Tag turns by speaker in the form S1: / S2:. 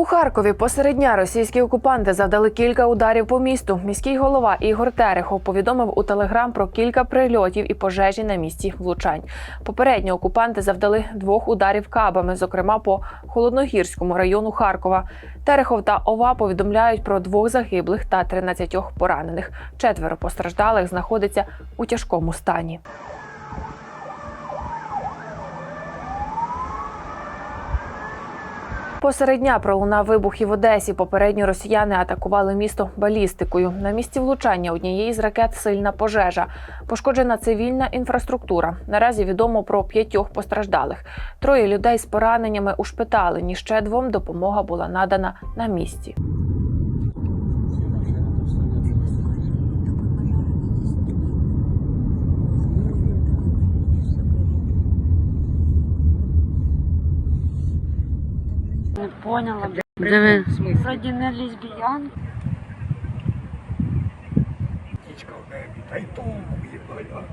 S1: У Харкові посеред дня російські окупанти завдали кілька ударів по місту. Міський голова Ігор Терехов повідомив у телеграм про кілька прильотів і пожежі на місці влучань. Попередньо окупанти завдали двох ударів кабами, зокрема по холодногірському району Харкова. Терехов та ОВА повідомляють про двох загиблих та 13 поранених. Четверо постраждалих знаходяться у тяжкому стані. Посеред дня пролунав вибух і в Одесі. Попередньо росіяни атакували місто балістикою. На місці влучання однієї з ракет сильна пожежа. Пошкоджена цивільна інфраструктура. Наразі відомо про п'ятьох постраждалих. Троє людей з пораненнями у шпиталині Ще двом допомога була надана на місці.
S2: Не поняла.
S3: Диви.
S2: Вроді не лесбіян.
S4: Птичка в небі, та й толку їбать.